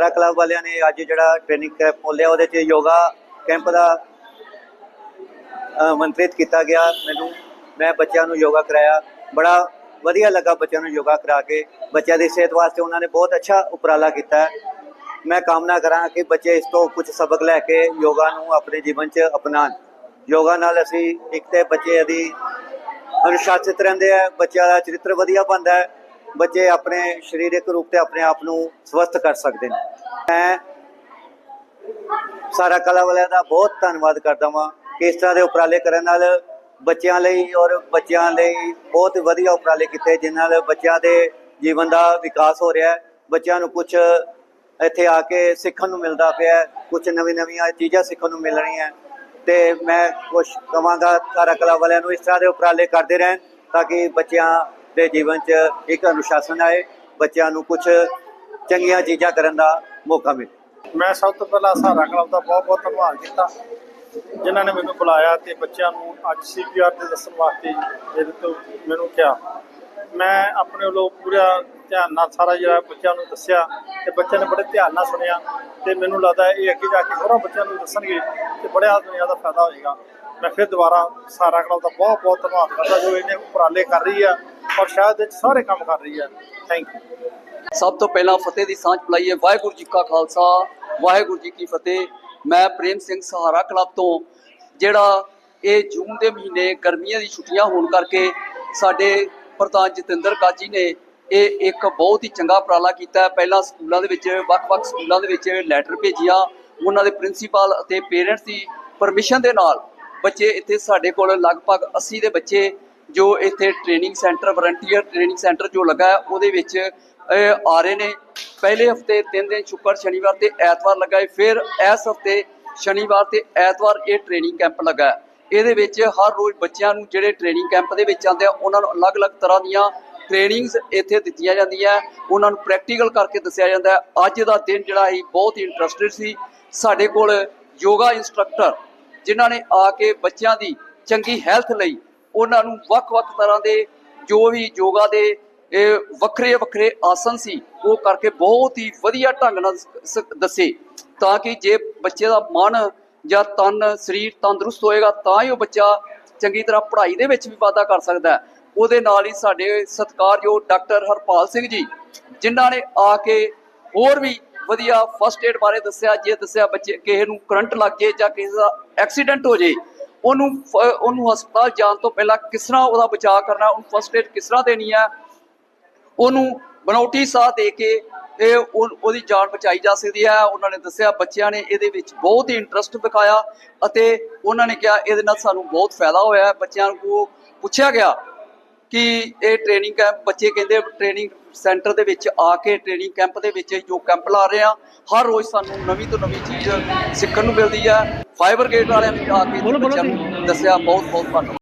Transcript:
ਸਾਰਾ ਕਲੱਬ ਵਾਲਿਆਂ ਨੇ ਅੱਜ ਜਿਹੜਾ ਟ੍ਰੇਨਿੰਗ ਕੈਂਪ ਖੋਲਿਆ ਉਹਦੇ 'ਚ ਯੋਗਾ ਕੈਂਪ ਦਾ ਮੰਤਰਿਤ ਕੀਤਾ ਗਿਆ ਮੈਨੂੰ। ਮੈਂ ਬੱਚਿਆਂ ਨੂੰ ਯੋਗਾ ਕਰਾਇਆ। ਬੜਾ ਵਧੀਆ ਲੱਗਾ ਬੱਚਿਆਂ ਨੂੰ ਯੋਗਾ ਕਰਾ ਕੇ। ਬੱਚਿਆਂ ਦੀ ਸਿਹਤ ਵਾਸਤੇ ਉਹਨਾਂ ਨੇ ਬਹੁਤ ਅੱਛਾ ਉਪਰਾਲਾ ਕੀਤਾ। ਮੈਂ ਕਾਮਨਾ ਕਰਾਂ ਕਿ ਬੱਚੇ ਇਸ ਤੋਂ ਕੁਝ ਸਬਕ ਲੈ ਕੇ ਯੋਗਾ ਨੂੰ ਆਪਣੇ ਜੀਵਨ 'ਚ ਅਪਣਾਉਣ। ਯੋਗਾ ਨਾਲ ਅਸੀਂ ਇੱਕ ਤੇ ਬੱਚੇ ਦੀ ਅਨੁਸ਼ਾਸਿਤ ਰਹਿੰਦੇ ਆ, ਬੱਚਿਆਂ ਦਾ ਚਰਿੱਤਰ ਵਧੀਆ ਬਣਦਾ ਹੈ। ਬੱਚੇ ਆਪਣੇ ਸਰੀਰਕ ਰੂਪ ਤੇ ਆਪਣੇ ਆਪ ਨੂੰ ਸਵਸਥ ਕਰ ਸਕਦੇ ਨੇ। ਮੈਂ ਸਾਰਾ ਕਲਾ ਵਾਲਿਆਂ ਦਾ ਬਹੁਤ ਧੰਨਵਾਦ ਕਰਦਾ ਵਾਂ ਕਿ ਇਸ ਤਰ੍ਹਾਂ ਦੇ ਉਪਰਾਲੇ ਕਰਨ ਨਾਲ ਬੱਚਿਆਂ ਲਈ ਔਰ ਬੱਚਿਆਂ ਲਈ ਬਹੁਤ ਵਧੀਆ ਉਪਰਾਲੇ ਕੀਤੇ, ਜਿਨ੍ਹਾਂ ਨਾਲ ਬੱਚਿਆਂ ਦੇ ਜੀਵਨ ਦਾ ਵਿਕਾਸ ਹੋ ਰਿਹਾ ਹੈ। ਬੱਚਿਆਂ ਨੂੰ ਕੁਝ ਇੱਥੇ ਆ ਕੇ ਸਿੱਖਣ ਨੂੰ ਮਿਲਦਾ ਪਿਆ ਕੁਝ ਨਵੀਂ ਨਵੀਆਂ ਚੀਜ਼ਾਂ ਸਿੱਖਣ ਨੂੰ ਮਿਲ ਰਹੀਆਂ ਤੇ ਮੈਂ ਕੁਝ ਕਵਾਂਗਾ ਸਾਰਾ ਕਲਾ ਵਾਲਿਆਂ ਨੂੰ ਇਸ ਤਰ੍ਹਾਂ ਦੇ ਉਪਰਾਲੇ ਕਰਦੇ ਰਹਿਣ, ਤਾਂ ਕਿ ਬੱਚਿਆਂ ਦੇ ਜੀਵਨ 'ਚ ਇੱਕ ਅਨੁਸ਼ਾਸਨ ਆਏ, ਬੱਚਿਆਂ ਨੂੰ ਕੁਝ ਚੰਗੀਆਂ ਚੀਜ਼ਾਂ ਕਰਨ ਦਾ ਮੌਕਾ ਮਿਲੇ ਮੈਂ ਸਭ ਤੋਂ ਪਹਿਲਾਂ ਸਹਾਰਾ ਕਲੱਬ ਦਾ ਬਹੁਤ ਬਹੁਤ ਧੰਨਵਾਦ ਕੀਤਾ, ਜਿਨ੍ਹਾਂ ਨੇ ਮੈਨੂੰ ਬੁਲਾਇਆ ਤੇ ਬੱਚਿਆਂ ਨੂੰ ਅੱਜ ਸੀਪੀਆਰ ਦੇ ਦੱਸਣ ਵਾਸਤੇ ਮੇਰੇ ਤੋਂ ਮੈਨੂੰ ਕਿਹਾ। ਮੈਂ ਆਪਣੇ ਵੱਲੋਂ ਪੂਰਾ ਧਿਆਨ ਨਾਲ ਸਾਰਾ ਜਿਹੜਾ ਬੱਚਿਆਂ ਨੂੰ ਦੱਸਿਆ ਤੇ ਬੱਚਿਆਂ ਨੇ ਬੜੇ ਧਿਆਨ ਨਾਲ ਸੁਣਿਆ ਤੇ ਮੈਨੂੰ ਲੱਗਦਾ ਇਹ ਅੱਗੇ ਜਾ ਕੇ ਹੋਰਾਂ ਬੱਚਿਆਂ ਨੂੰ ਦੱਸਣਗੇ ਤੇ ਬੜਾ ਦੁਨੀਆ ਦਾ ਫਾਇਦਾ ਹੋਏਗਾ। ਮੈਂ ਫਿਰ ਦੁਬਾਰਾ ਸਹਾਰਾ ਕਲੱਬ ਦਾ ਬਹੁਤ ਬਹੁਤ ਧੰਨਵਾਦ ਕਰਦਾ ਜੋ ਇਹਨੇ ਉਪਰਾਲੇ ਕਰ ਰਹੀ ਆ। ਔਰ ਸ਼ਾਇਦ ਵਿੱਚ ਸਾਰੇ ਕੰਮ ਕਰ ਰਹੀ ਆ ਥੈਂਕ ਯੂ ਸਭ ਤੋਂ ਪਹਿਲਾਂ ਫਤਿਹ ਦੀ ਸਾਂਝ ਪਲਾਈਏ ਵਾਹਿਗੁਰੂ ਜੀ ਕਾ ਖਾਲਸਾ, ਵਾਹਿਗੁਰੂ ਜੀ ਕੀ ਫਤਿਹ। ਮੈਂ ਪ੍ਰੇਮ ਸਿੰਘ ਸਹਾਰਾ ਕਲੱਬ ਤੋਂ, ਜਿਹੜਾ ਇਹ ਜੂਨ ਦੇ ਮਹੀਨੇ ਗਰਮੀਆਂ ਦੀ ਛੁੱਟੀਆਂ ਹੋਣ ਕਰਕੇ ਸਾਡੇ ਪ੍ਰਧਾਨ ਜਤਿੰਦਰ ਕਾਜੀ ਨੇ ਇਹ ਇੱਕ ਬਹੁਤ ਹੀ ਚੰਗਾ ਉਪਰਾਲਾ ਕੀਤਾ। ਪਹਿਲਾਂ ਸਕੂਲਾਂ ਦੇ ਵਿੱਚ, ਵੱਖ-ਵੱਖ ਸਕੂਲਾਂ ਦੇ ਵਿੱਚ ਲੈਟਰ ਭੇਜਿਆ। ਉਹਨਾਂ ਦੇ ਪ੍ਰਿੰਸੀਪਲ ਅਤੇ ਪੇਰੈਂਟਸ ਦੀ ਪਰਮਿਸ਼ਨ ਦੇ ਨਾਲ ਬੱਚੇ ਇੱਥੇ ਸਾਡੇ ਕੋਲ ਲਗਭਗ 80 ਦੇ ਬੱਚੇ ਜੋ ਇੱਥੇ training centre volunteer training centre ਜੋ ਲੱਗਾ ਹੈ, ਉਹਦੇ ਵਿੱਚ ਆ ਰਹੇ ਨੇ। ਪਹਿਲੇ ਹਫ਼ਤੇ ਤਿੰਨ ਦਿਨ ਸ਼ੁੱਕਰ, ਸ਼ਨੀਵਾਰ ਤੇ ਐਤਵਾਰ ਲੱਗਾ ਫਿਰ ਇਸ ਹਫ਼ਤੇ ਸ਼ਨੀਵਾਰ ਤੇ ਐਤਵਾਰ ਇਹ ਟ੍ਰੇਨਿੰਗ ਕੈਂਪ ਲੱਗਾ ਇਹਦੇ ਵਿੱਚ ਹਰ ਰੋਜ਼ ਬੱਚਿਆਂ ਨੂੰ ਜਿਹੜੇ ਟ੍ਰੇਨਿੰਗ ਕੈਂਪ ਦੇ ਵਿੱਚ ਆਉਂਦੇ ਆ, ਉਹਨਾਂ ਨੂੰ ਅਲੱਗ-ਅਲੱਗ ਤਰ੍ਹਾਂ ਦੀਆਂ ਟ੍ਰੇਨਿੰਗਸ ਇੱਥੇ ਦਿੱਤੀਆਂ ਜਾਂਦੀਆਂ ਉਹਨਾਂ ਨੂੰ ਪ੍ਰੈਕਟੀਕਲ ਕਰਕੇ ਦੱਸਿਆ ਜਾਂਦਾ ਅੱਜ ਦਾ ਦਿਨ ਜਿਹੜਾ ਸੀ, ਬਹੁਤ ਹੀ ਇੰਟਰਸਟਿਡ ਸੀ। ਸਾਡੇ ਕੋਲ ਯੋਗਾ ਇੰਸਟ੍ਰਕਟਰ ਜਿਨ੍ਹਾਂ ਨੇ ਆ ਕੇ ਬੱਚਿਆਂ ਦੀ ਚੰਗੀ ਹੈਲਥ ਲਈ ਉਹਨਾਂ ਨੂੰ ਵੱਖ-ਵੱਖ ਤਰ੍ਹਾਂ ਦੇ ਜੋ ਵੀ ਯੋਗਾ ਦੇ, ਇਹ ਵੱਖਰੇ ਵੱਖਰੇ ਆਸਨ ਸੀ, ਉਹ ਕਰਕੇ ਬਹੁਤ ਹੀ ਵਧੀਆ ਢੰਗ ਨਾਲ ਸ- ਦੱਸੇ। ਤਾਂ ਕਿ ਜੇ ਬੱਚੇ ਦਾ ਮਨ ਜਾਂ ਤਨ, ਸਰੀਰ ਤੰਦਰੁਸਤ ਹੋਏਗਾ, ਤਾਂ ਹੀ ਉਹ ਬੱਚਾ ਚੰਗੀ ਤਰ੍ਹਾਂ ਪੜ੍ਹਾਈ ਦੇ ਵਿੱਚ ਵੀ ਵਾਧਾ ਕਰ ਸਕਦਾ ਹੈ। ਉਹਦੇ ਨਾਲ ਹੀ ਸਾਡੇ ਸਤਿਕਾਰਯੋਗ ਡਾਕਟਰ ਹਰਪਾਲ ਸਿੰਘ ਜੀ, ਜਿਨ੍ਹਾਂ ਨੇ ਆ ਕੇ ਹੋਰ ਵੀ ਵਧੀਆ ਫਸਟ ਏਡ ਬਾਰੇ ਦੱਸਿਆ, ਜੇ ਦੱਸਿਆ ਬੱਚੇ ਕਿਸੇ ਨੂੰ ਕਰੰਟ ਲੱਗ ਜੇ ਜਾਂ ਕਿਸੇ ਦਾ ਐਕਸੀਡੈਂਟ ਹੋ ਜੇ ਉਹਨੂੰ ਉਹਨੂੰ ਹਸਪਤਾਲ ਜਾਣ ਤੋਂ ਪਹਿਲਾਂ ਕਿਸ ਤਰ੍ਹਾਂ ਉਹਦਾ ਬਚਾਅ ਕਰਨਾ, ਉਹਨੂੰ ਫਸਟ ਏਡ ਕਿਸ ਤਰ੍ਹਾਂ ਦੇਣੀ ਹੈ ਉਹਨੂੰ ਬਨੌਟੀ ਸਾਹ ਦੇ ਕੇ ਇਹ ਉਹਦੀ ਜਾਨ ਬਚਾਈ ਜਾ ਸਕਦੀ ਹੈ ਉਹਨਾਂ ਨੇ ਦੱਸਿਆ ਬੱਚਿਆਂ ਨੇ ਇਹਦੇ ਵਿੱਚ ਬਹੁਤ ਹੀ ਇੰਟਰਸਟ ਦਿਖਾਇਆ ਅਤੇ ਉਹਨਾਂ ਨੇ ਕਿਹਾ ਇਹਦੇ ਨਾਲ ਸਾਨੂੰ ਬਹੁਤ ਫਾਇਦਾ ਹੋਇਆ। ਬੱਚਿਆਂ ਨੂੰ ਪੁੱਛਿਆ ਗਿਆ ਕਿ ਇਹ ਟ੍ਰੇਨਿੰਗ ਕੈਂਪ ਬੱਚੇ ਕਹਿੰਦੇ ਟ੍ਰੇਨਿੰਗ ਸੈਂਟਰ ਦੇ ਵਿੱਚ ਆ ਕੇ ਟ੍ਰੇਨਿੰਗ ਕੈਂਪ ਦੇ ਵਿੱਚ ਜੋ ਕੈਂਪ ਲਾ ਰਹੇ ਆ ਹਰ ਰੋਜ਼ ਸਾਨੂੰ ਨਵੀਂ ਤੋਂ ਨਵੀਂ ਚੀਜ਼ ਸਿੱਖਣ ਨੂੰ ਮਿਲਦੀ ਹੈ ਫਾਈਬਰ ਗੇਟ ਵਾਲਿਆਂ ਨੇ ਆ ਕੇ ਬੱਚਿਆਂ ਨੂੰ ਦੱਸਿਆ ਬਹੁਤ ਬਹੁਤ ਧੰਨਵਾਦ।